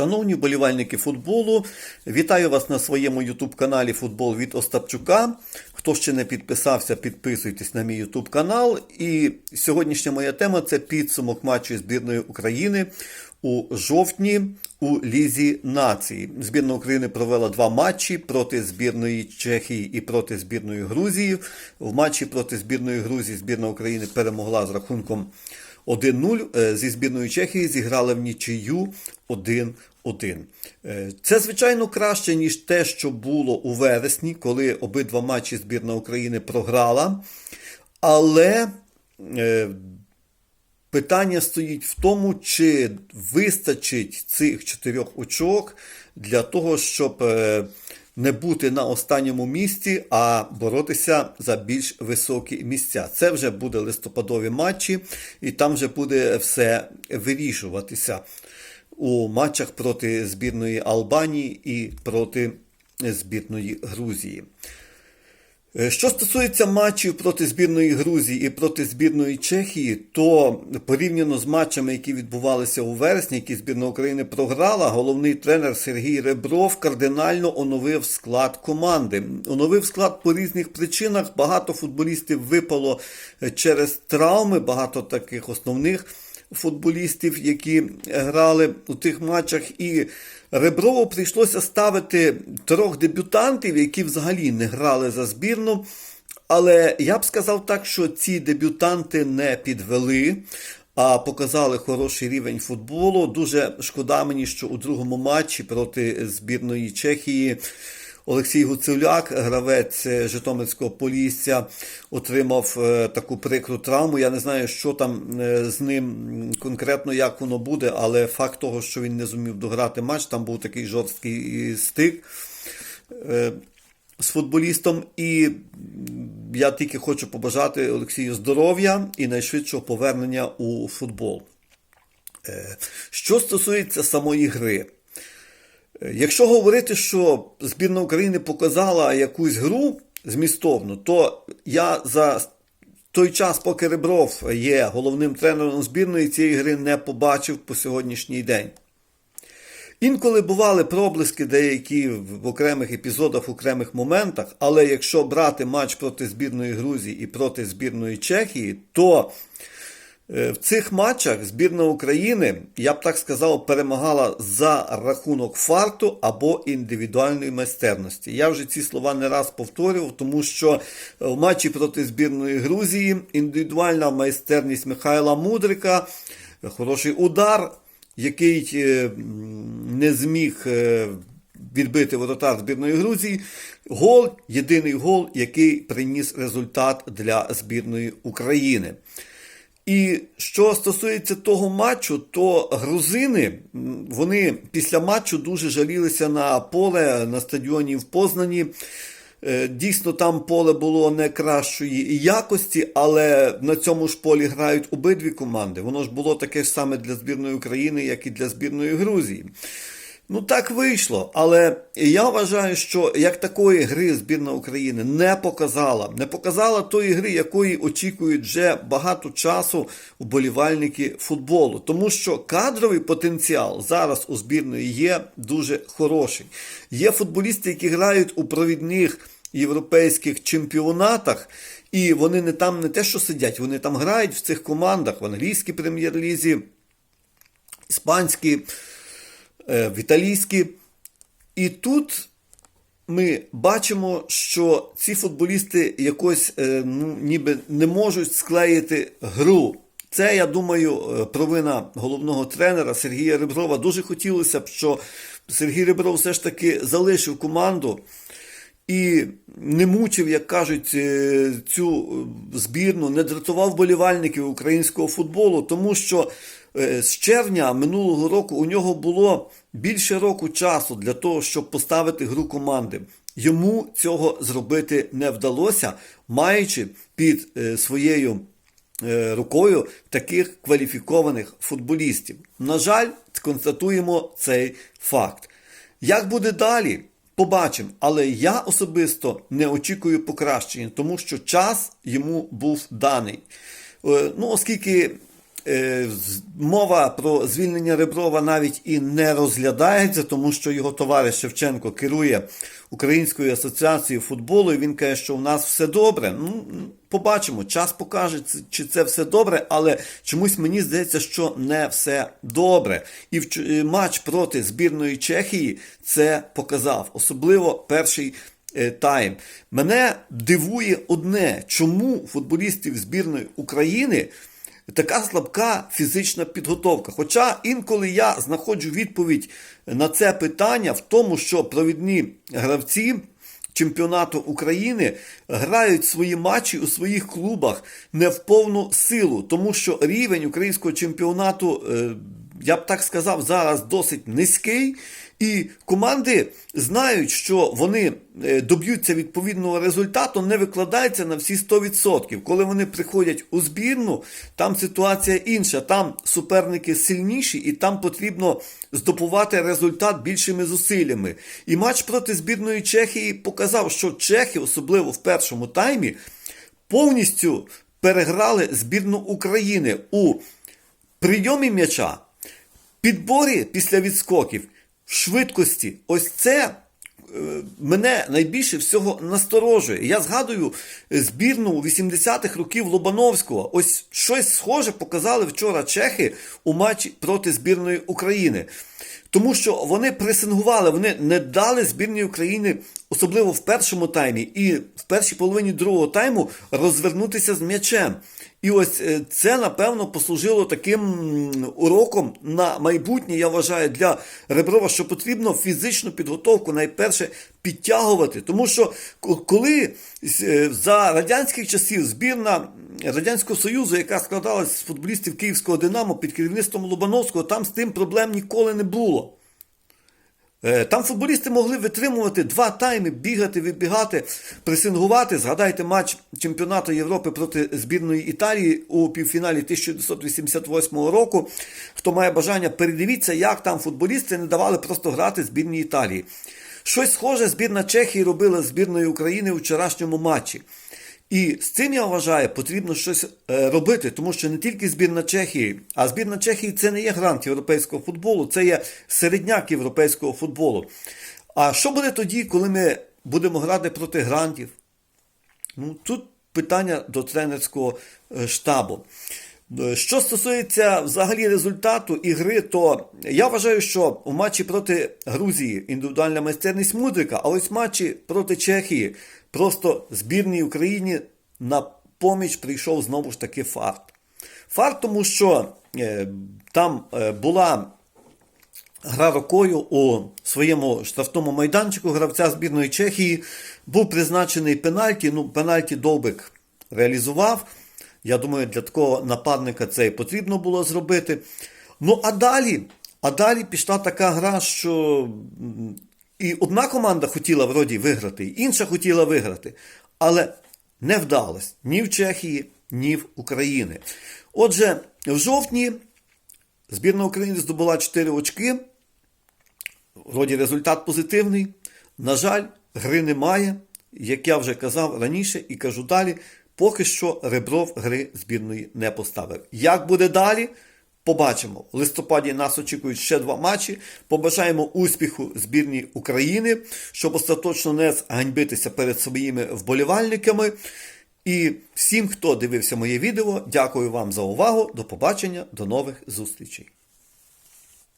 Шановні вболівальники футболу, вітаю вас на своєму ютуб-каналі Футбол від Остапчука. Хто ще не підписався, підписуйтесь на мій ютуб канал. І сьогоднішня моя тема це підсумок матчу збірної України у жовтні у Лізі нації. Збірна України провела два матчі проти збірної Чехії і проти збірної Грузії. В матчі проти збірної Грузії збірна України перемогла з рахунком 1-0 Е, зі збірною Чехії зіграли в нічию 1-1. Е, Це, звичайно, краще, ніж те, що було у вересні, коли обидва матчі збірна України програла. Але е, питання стоїть в тому, чи вистачить цих чотирьох очок для того, щоб не бути на останньому місці, а боротися за більш високі місця. Це вже буде листопадові матчі, і там вже буде все вирішуватися у матчах проти збірної Албанії і проти збірної Грузії. Е, Що стосується матчів проти збірної Грузії і проти збірної Чехії, то порівняно з матчами, які відбувалися у вересні, які збірна України програла, головний тренер Сергій Ребров кардинально оновив склад команди. Оновив склад по різних причинах. Багато футболістів випало е, через травми, багато таких основних футболістів, які грали у тих матчах. І Реброву прийшлося ставити трьох дебютантів, які взагалі не грали за збірну. Але я б сказав так, що ці дебютанти не підвели, а показали хороший рівень футболу. Дуже шкода мені, що у другому матчі проти збірної Чехії. Олексій Гуцуляк, гравець Житомирського Полісся, отримав е, таку прикру травму. Я не знаю, що там е, з ним конкретно, як воно буде, але факт того, що він не зумів дограти матч, там був такий жорсткий стик е, з футболістом. І я тільки хочу побажати Олексію здоров'я і найшвидшого повернення у футбол. Що стосується самої гри. Якщо говорити, що збірна України показала якусь гру змістовну, то я за той час, поки Ребров є головним тренером збірної, цієї гри не побачив по сьогоднішній день. Інколи бували проблиски деякі в окремих епізодах, в окремих моментах, але якщо брати матч проти збірної Грузії і проти збірної Чехії, то в цих матчах збірна України, я б так сказав, перемагала за рахунок фарту або індивідуальної майстерності. Я вже ці слова не раз повторював, тому що в матчі проти збірної Грузії індивідуальна майстерність Михайла Мудрика, хороший удар, який не зміг відбити воротар збірної Грузії. Гол, єдиний гол, який приніс результат для збірної України. І що стосується того матчу, то грузини вони після матчу дуже жалілися на поле на стадіоні в Познані. Дійсно, там поле було не кращої якості, але на цьому ж полі грають обидві команди. Воно ж було таке ж саме для збірної України, як і для збірної Грузії. Ну, так вийшло. Але я вважаю, що як такої гри збірна України не показала, не показала тої гри, якої очікують вже багато часу вболівальники футболу. Тому що кадровий потенціал зараз у збірної є дуже хороший. Є футболісти, які грають у провідних європейських чемпіонатах. І вони не там не те, що сидять, вони там грають в цих командах в англійській прем'єр-лізі, іспанській в італійські. І тут ми бачимо, що ці футболісти якось ну, ніби не можуть склеїти гру. Це, я думаю, провина головного тренера Сергія Реброва. Дуже хотілося б, що Сергій Ребров все ж таки залишив команду і не мучив, як кажуть, цю збірну, не дратував болівальників українського футболу, тому що з червня минулого року у нього було більше року часу для того, щоб поставити гру команди. Йому цього зробити не вдалося, маючи під своєю рукою таких кваліфікованих футболістів. На жаль, констатуємо цей факт. Як буде далі? Побачимо, але я особисто не очікую покращення, тому що час йому був даний. Ну, оскільки е, мова про звільнення Реброва навіть і не розглядається, тому що його товариш Шевченко керує Українською асоціацією футболу, і він каже, що у нас все добре. Ну, побачимо, час покаже, чи це все добре, але чомусь мені здається, що не все добре. І е, матч проти збірної Чехії це показав, особливо перший е, тайм. Мене дивує одне, чому футболістів збірної України така слабка фізична підготовка. Хоча інколи я знаходжу відповідь на це питання в тому, що провідні гравці чемпіонату України грають свої матчі у своїх клубах не в повну силу, тому що рівень українського чемпіонату, е, я б так сказав, зараз досить низький. І команди знають, що вони е, доб'ються відповідного результату, не викладаються на всі 100%. Коли вони приходять у збірну, там ситуація інша. Там суперники сильніші, і там потрібно здобувати результат більшими зусиллями. І матч проти збірної Чехії показав, що чехи, особливо в першому таймі, повністю переграли збірну України у прийомі м'яча, підборі після відскоків, швидкості. Ось це е, мене найбільше всього насторожує. Я згадую збірну 80-х років Лобановського. Ось щось схоже показали вчора чехи у матчі проти збірної України. Тому що вони пресингували, вони не дали збірній України, особливо в першому таймі і в першій половині другого тайму, розвернутися з м'ячем. І ось е, це, напевно, послужило таким уроком на майбутнє, я вважаю, для Реброва, що потрібно фізичну підготовку найперше підтягувати. Тому що коли е, за радянських часів збірна Радянського Союзу, яка складалась з футболістів Київського Динамо під керівництвом Лобановського, там з тим проблем ніколи не було. Е, Там футболісти могли витримувати два тайми, бігати, вибігати, пресингувати. Згадайте матч чемпіонату Європи проти збірної Італії у півфіналі 1988 року. Хто має бажання, передивіться, як там футболісти не давали просто грати збірній Італії. Щось схоже збірна Чехії робила з збірною України у вчорашньому матчі. І з цим я вважаю, потрібно щось е, робити, тому що не тільки збірна Чехії, а збірна Чехії це не є грант європейського футболу, це є середняк європейського футболу. А що буде тоді, коли ми будемо грати проти грантів? Ну, тут питання до тренерського е, штабу. Е, Що стосується взагалі результату ігри, то я вважаю, що у матчі проти Грузії індивідуальна майстерність Мудрика, а ось матчі проти Чехії просто збірній Україні на поміч прийшов знову ж таки фарт. Фарт, тому що е, там е, була гра рукою у своєму штрафному майданчику гравця збірної Чехії. Був призначений пенальті. Ну, пенальті Довбик реалізував. Я думаю, для такого нападника це і потрібно було зробити. Ну, а далі, а далі пішла така гра, що і одна команда хотіла вроді виграти, інша хотіла виграти. Але не вдалося ні в Чехії, ні в Україні. Отже, в жовтні збірна України здобула 4 очки. Вроді результат позитивний. На жаль, гри немає. Як я вже казав раніше і кажу далі, поки що Ребров гри збірної не поставив. Як буде далі? Побачимо. В листопаді нас очікують ще два матчі. Побажаємо успіху збірній України, щоб остаточно не зганьбитися перед своїми вболівальниками. І всім, хто дивився моє відео, дякую вам за увагу. До побачення, до нових зустрічей.